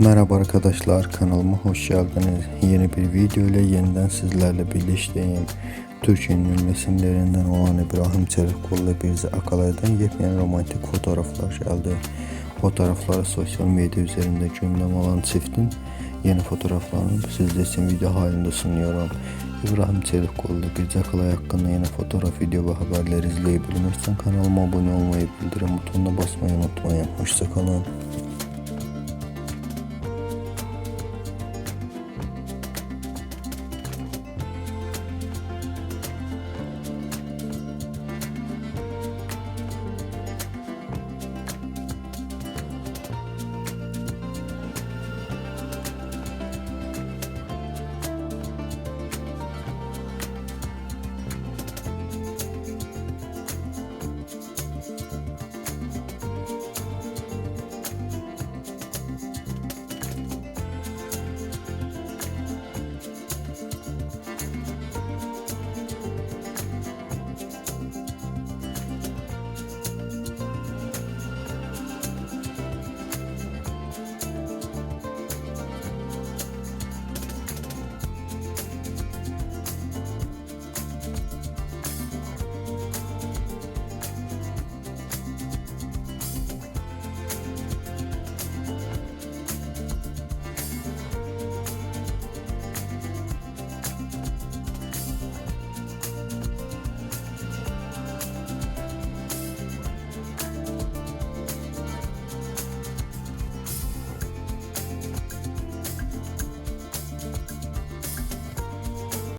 Merhaba arkadaşlar kanalıma hoş geldiniz. Yeni bir video ile yeniden sizlerle birlikteyim. Türkiye'nin ünlü isimlerinden olan İbrahim Çelikkol ile Birzi Akalay'dan yepyeni romantik fotoğraflar geldi. Fotoğrafları sosyal medya üzerinde gündem olan çiftin yeni fotoğraflarını sizler için video halinde sunuyorum. İbrahim Çelikkol ile Birzi Akalay hakkında yeni fotoğraf, video ve haberleri izleyebilmek için kanalıma abone olmayı, bildirim butonuna basmayı unutmayın. Hoşçakalın.